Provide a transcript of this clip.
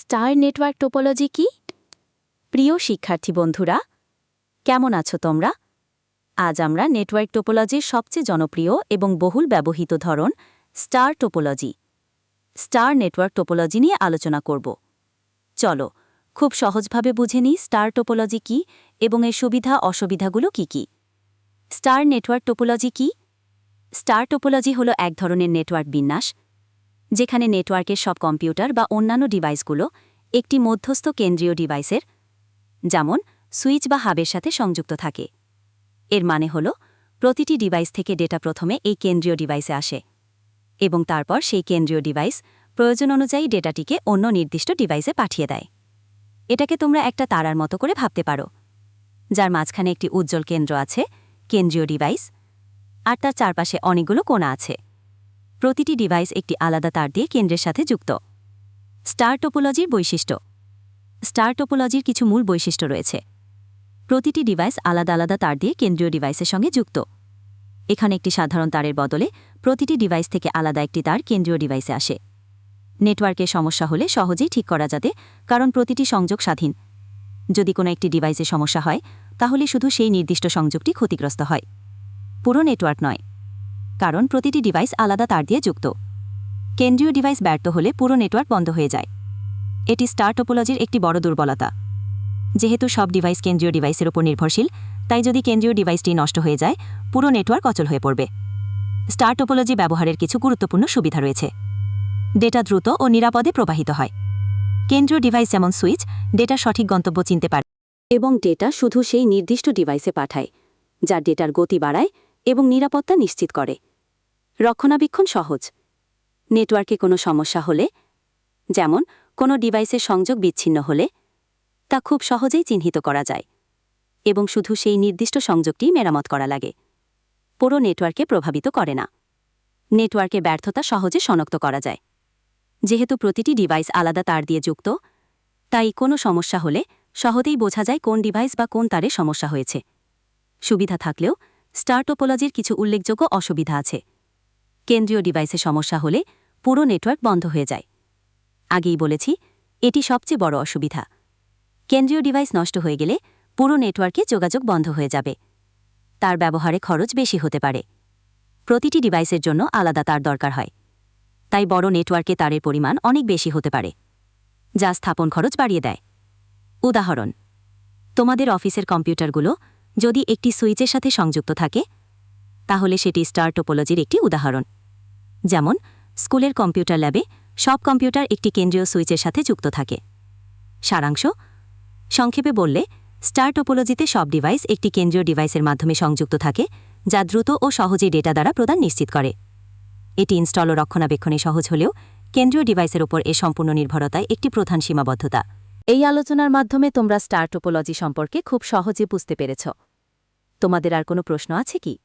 Star network topology কি? প্রিয় শিক্ষার্থী বন্ধুরা, কেমন আছো তোমরা? আজ আমরা নেটওয়ার্ক টোপোলজির সবচেয়ে জনপ্রিয় এবং বহুল ব্যবহৃত ধরন star topology. Star network topology নিয়ে আলোচনা করব। চলো, খুব সহজভাবে বুঝে নিই স্টার টোপোলজি কি এবং এর সুবিধা অসুবিধাগুলো কি কি। স্টার নেটওয়ার্ক টোপোলজি কি? স্টার টোপোলজি হল এক ধরনের নেটওয়ার্ক বিন্যাস যেখানে নেটওয়ার্কের সব কম্পিউটার বা অন্যান্য ডিভাইসগুলো একটি মধ্যস্থ কেন্দ্রীয় ডিভাইসের, যেমন সুইচ বা হাবের সাথে সংযুক্ত থাকে। এর মানে হল, প্রতিটি ডিভাইস থেকে ডেটা প্রথমে এই কেন্দ্রীয় ডিভাইসে আসে এবং তারপর সেই কেন্দ্রীয় ডিভাইস প্রয়োজন অনুযায়ী ডেটাটিকে অন্য নির্দিষ্ট ডিভাইসে পাঠিয়ে দেয়। এটাকে তোমরা একটা তারার মতো করে ভাবতে পারো, যার মাঝখানে একটি উজ্জ্বল কেন্দ্র আছে, কেন্দ্রীয় ডিভাইস, আর তার চারপাশে অনেকগুলো কোণা আছে। প্রতিটি ডিভাইস একটি আলাদা তার দিয়ে কেন্দ্রের সাথে যুক্ত। স্টার টোপোলজির বৈশিষ্ট্য। স্টার টোপোলজির কিছু মূল বৈশিষ্ট্য রয়েছে। প্রতিটি ডিভাইস আলাদা আলাদা তার দিয়ে কেন্দ্রীয় ডিভাইসের সঙ্গে যুক্ত। এখানে একটি সাধারণ তারের বদলে প্রতিটি ডিভাইস থেকে আলাদা একটি তার কেন্দ্রীয় ডিভাইসে আসে। নেটওয়ার্কের সমস্যা হলে সহজেই ঠিক করা যাবে, কারণ প্রতিটি সংযোগ স্বাধীন। যদি কোনো একটি ডিভাইসে সমস্যা হয়, তাহলে শুধু সেই নির্দিষ্ট সংযোগটি ক্ষতিগ্রস্ত হয়। পুরো নেটওয়ার্ক নয়। কারণ প্রতিটি ডিভাইস আলাদা তার দিয়ে যুক্ত। কেন্দ্রীয় ডিভাইস ব্যর্থ হলে পুরো নেটওয়ার্ক বন্ধ হয়ে যায়। এটি স্টার টোপোলজির একটি বড় দুর্বলতা। যেহেতু সব ডিভাইস কেন্দ্রীয় ডিভাইসের উপর নির্ভরশীল, তাই যদি কেন্দ্রীয় ডিভাইসটি নষ্ট হয়ে যায়, পুরো নেটওয়ার্ক অচল হয়ে পড়বে। স্টার টোপোলজি ব্যবহারের কিছু গুরুত্বপূর্ণ সুবিধা রয়েছে। ডেটা দ্রুত ও নিরাপদে প্রবাহিত হয়। কেন্দ্রীয় ডিভাইস যেমন সুইচ, ডেটা সঠিক গন্তব্য চিনতে পারে এবং ডেটা শুধু সেই নির্দিষ্ট ডিভাইসে পাঠায় যা ডেটার গতি বাড়ায় এবং নিরাপত্তা নিশ্চিত করে। রক্ষণাবেক্ষণ সহজ। নেটওয়ার্কে কোনো সমস্যা হলে, যেমন কোনো ডিভাইসের সংযোগ বিচ্ছিন্ন হলে, তা খুব সহজেই চিহ্নিত করা যায় এবং শুধু সেই নির্দিষ্ট সংযোগটি মেরামত করা লাগে। পুরো নেটওয়ার্কে প্রভাবিত করে না। নেটওয়ার্কে ব্যর্থতা সহজে শনাক্ত করা যায়। যেহেতু প্রতিটি ডিভাইস আলাদা তার দিয়ে যুক্ত, তাই কোনো সমস্যা হলে সহজেই বোঝা যায় কোন ডিভাইস বা কোন তারে সমস্যা হয়েছে। সুবিধা থাকলেও স্টার টোপোলজির কিছু উল্লেখযোগ্য অসুবিধা আছে। কেন্দ্রীয় ডিভাইসে সমস্যা হলে পুরো নেটওয়ার্ক বন্ধ হয়ে যায়। আগেই বলেছি, এটি সবচেয়ে বড় অসুবিধা। কেন্দ্রীয় ডিভাইস নষ্ট হয়ে গেলে পুরো নেটওয়ার্কে যোগাযোগ বন্ধ হয়ে যাবে। তার ব্যবহারে খরচ বেশি হতে পারে। প্রতিটি ডিভাইসের জন্য আলাদা তার দরকার হয়। তাই বড় নেটওয়ার্কে তারের পরিমাণ অনেক বেশি হতে পারে, যা স্থাপন খরচ বাড়িয়ে দেয়। উদাহরণ, তোমাদের অফিসের কম্পিউটারগুলো যদি একটি সুইচের সাথে সংযুক্ত থাকে তাহলে সেটি স্টার টোপোলজির একটি উদাহরণ। যেমন, স্কুলের কম্পিউটার ল্যাবে সব কম্পিউটার একটি কেন্দ্রীয় সুইচের সাথে যুক্ত থাকে। সারাংশ, সংক্ষেপে বললে, স্টার টোপোলজিতে সব ডিভাইস একটি কেন্দ্রীয় ডিভাইসের মাধ্যমে সংযুক্ত থাকে, যা দ্রুত ও সহজে ডেটা দ্বারা প্রদান নিশ্চিত করে। এটি ইনস্টল ও রক্ষণাবেক্ষণে সহজ হলেও কেন্দ্রীয় ডিভাইসের ওপর এ সম্পূর্ণ নির্ভরতায় একটি প্রধান সীমাবদ্ধতা। এই আলোচনার মাধ্যমে তোমরা স্টার টোপোলজি সম্পর্কে খুব সহজে বুঝতে পেরেছ। তোমাদের আর কোনো প্রশ্ন আছে কি?